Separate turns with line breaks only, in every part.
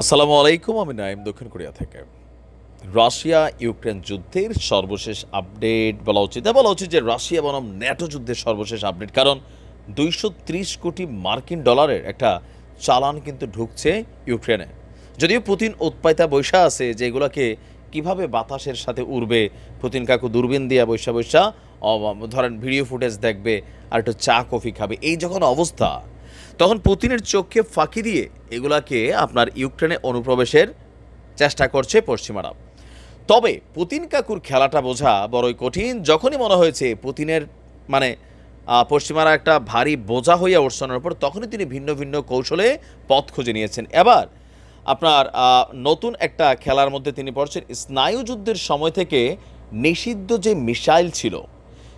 আসসালামু আলাইকুম আমি নাইম দক্ষিণ কোরিয়া থেকে। রাশিয়া ইউক্রেন যুদ্ধের সর্বশেষ আপডেট বলা উচিত। হ্যাঁ, বলা উচিত যে রাশিয়া বনাম ন্যাটো যুদ্ধের সর্বশেষ আপডেট কারণ দুইশো ত্রিশ কোটি মার্কিন ডলারের একটা চালান কিন্তু ঢুকছে ইউক্রেনে। যদিও পুতিন উৎপাইতা বৈশা আছে যে এগুলোকে কীভাবে বাতাসের সাথে উড়বে পুতিন কাকু দূরবীন দিয়া বৈশা বৈশা ধরেন ভিডিও ফুটেজ দেখবে আর একটু চা কফি খাবে। এই যখন অবস্থা তখন পুতিনের চোখকে ফাঁকি দিয়ে এগুলাকে আপনার ইউক্রেনে অনুপ্রবেশের চেষ্টা করছে পশ্চিমারা। তবে পুতিন কাকুর খেলাটা বোঝা বড়ই কঠিন। যখনই মনে হয়েছে পুতিনের মানে পশ্চিমারা একটা ভারী বোঝা হইয়া উঠছানোর পর তখনই তিনি ভিন্ন ভিন্ন কৌশলে পথ খুঁজে নিয়েছেন। এবার আপনার নতুন একটা খেলার মধ্যে তিনি পড়ছেন স্নায়ুযুদ্ধের সময় থেকে নিষিদ্ধ যে মিসাইল ছিল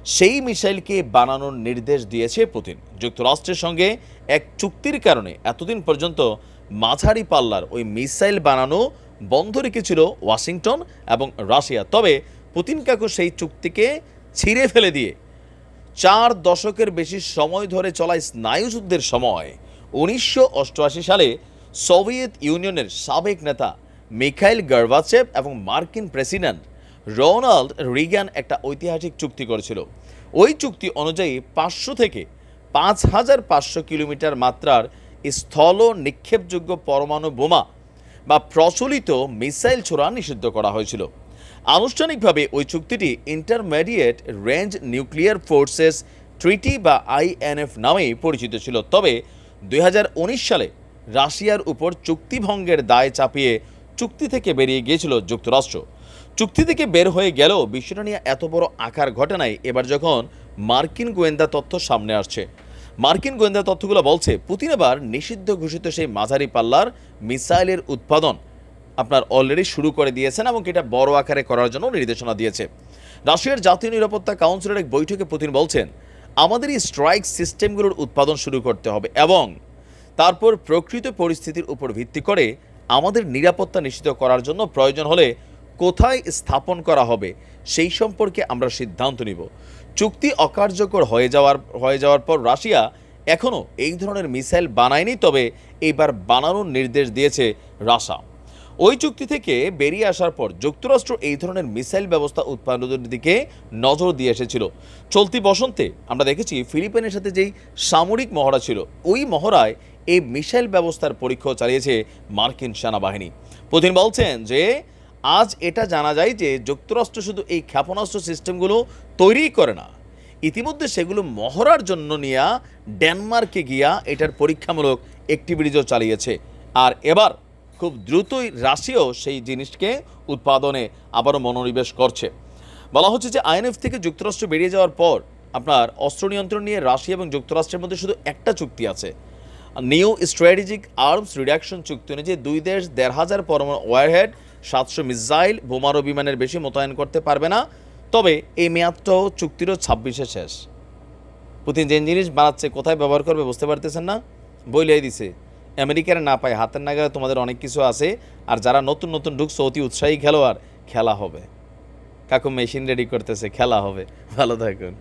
সেই মিসাইলকে বানানোর নির্দেশ দিয়েছে পুতিন। যুক্তরাষ্ট্রের সঙ্গে এক চুক্তির কারণে এতদিন পর্যন্ত মাঝারি পাল্লার ওই মিসাইল বানানো বন্ধ রেখেছিল ওয়াশিংটন এবং রাশিয়া। তবে পুতিন কাকু সেই চুক্তিকে ছিঁড়ে ফেলে দিয়ে চার দশকের বেশি সময় ধরে চলা স্নায়ুযুদ্ধের সময় উনিশশো অষ্টআশি সালে সোভিয়েত ইউনিয়নের সাবেক নেতা মিখাইল গার্বাচেভ এবং মার্কিন প্রেসিডেন্ট রোনাল্ড রিগান একটা ঐতিহাসিক চুক্তি করেছিল। ওই চুক্তি অনুযায়ী পাঁচশো থেকে পাঁচ হাজার পাঁচশো কিলোমিটার মাত্রার স্থল নিক্ষেপযোগ্য পরমাণু বোমা বা প্রচলিত মিসাইল ছোড়া নিষিদ্ধ করা হয়েছিল। আনুষ্ঠানিকভাবে ওই চুক্তিটি intermediate range nuclear forces treaty বা আইএনএফ নামেই পরিচিত ছিল। তবে দু হাজার উনিশ সালে রাশিয়ার উপর চুক্তিভঙ্গের দায় চাপিয়ে চুক্তি থেকে বেরিয়ে গিয়েছিল যুক্তরাষ্ট্র। চুক্তি থেকে বের হয়ে গেলেও বিষয়টা নিয়ে এত বড় আকার ঘটনায় এবার যখন মার্কিন গোয়েন্দা তথ্য সামনে আসছে, মার্কিন গোয়েন্দা তথ্যগুলো বলছে, পুতিন এবার নিষিদ্ধ ঘোষিত সেই মাঝারি পাল্লার মিসাইলের উৎপাদন আপনার অলরেডি শুরু করে দিয়েছেন এবং এটা বড় আকারে করার জন্য নির্দেশনা দিয়েছে। রাশিয়ার জাতীয় নিরাপত্তা কাউন্সিলের এক বৈঠকে পুতিন বলছেন, আমাদের এই স্ট্রাইক সিস্টেমগুলোর উৎপাদন শুরু করতে হবে এবং তারপর প্রকৃত পরিস্থিতির উপর ভিত্তি করে আমাদের নিরাপত্তা নিশ্চিত করার জন্য প্রয়োজন হলে কোথায় স্থাপন করা হবে, সেই সম্পর্কে আমরা সিদ্ধান্ত নিব। চুক্তি অকার্যকর হয়ে যাওয়ার হয়ে যাওয়ার পর রাশিয়া এখনও এই ধরনের মিসাইল বানায়নি, তবে এইবার বানানোর নির্দেশ দিয়েছে রাশা। ওই চুক্তি থেকে বেরিয়ে আসার পর যুক্তরাষ্ট্র এই ধরনের মিসাইল ব্যবস্থা উৎপাদনের দিকে নজর দিয়ে এসেছিল। চলতি বসন্তে আমরা দেখেছি ফিলিপাইনের সাথে যেই সামরিক মহড়া ছিল, ওই মহড়ায় এই মিসাইল ব্যবস্থার পরীক্ষা চালিয়েছে মার্কিন সেনাবাহিনী। পুতিন বলছেন যে আজ এটা জানা যায় যে যুক্তরাষ্ট্র শুধু এই ক্ষেপণাস্ত্র সিস্টেমগুলো তৈরিই করে না, ইতিমধ্যে সেগুলো মহড়ার জন্য নিয়ে ডেনমার্কে গিয়া এটার পরীক্ষামূলক অ্যাক্টিভিটিজও চালিয়েছে। আর এবার খুব দ্রুতই রাশিয়াও সেই জিনিসকে উৎপাদনে আবারও মনোনিবেশ করছে। বলা হচ্ছে যে আইএনএফ থেকে যুক্তরাষ্ট্র বেরিয়ে যাওয়ার পর আপনার অস্ত্র নিয়ন্ত্রণ নিয়ে রাশিয়া এবং যুক্তরাষ্ট্রের মধ্যে শুধু একটা চুক্তি আছে। নিউ স্ট্র্যাটেজিক আর্মস রিডাকশন চুক্তি অনুযায়ী দুই দেশ দেড় হাজার পরমাণু ওয়ারহেড সাতশো মিসাইল বোমারু বিমানের বেশি মোতায়েন করতে পারবে না। তবে এই মেয়াদটাও চুক্তিরও ছাব্বিশে শেষ। পুতিন যে জিনিস বানাচ্ছে, কোথায় ব্যবহার করবে বুঝতে পারতেছেন না? বইলেই দিছে, আমেরিকার না পায় হাতের নাগালে তোমাদের অনেক কিছু আছে, আর যারা নতুন নতুন ঢুকছে, অতি উৎসাহী খেলোয়াড়, খেলা হবে। কাকু মেশিন রেডি করতেছে, খেলা হবে। ভালো থাকুন।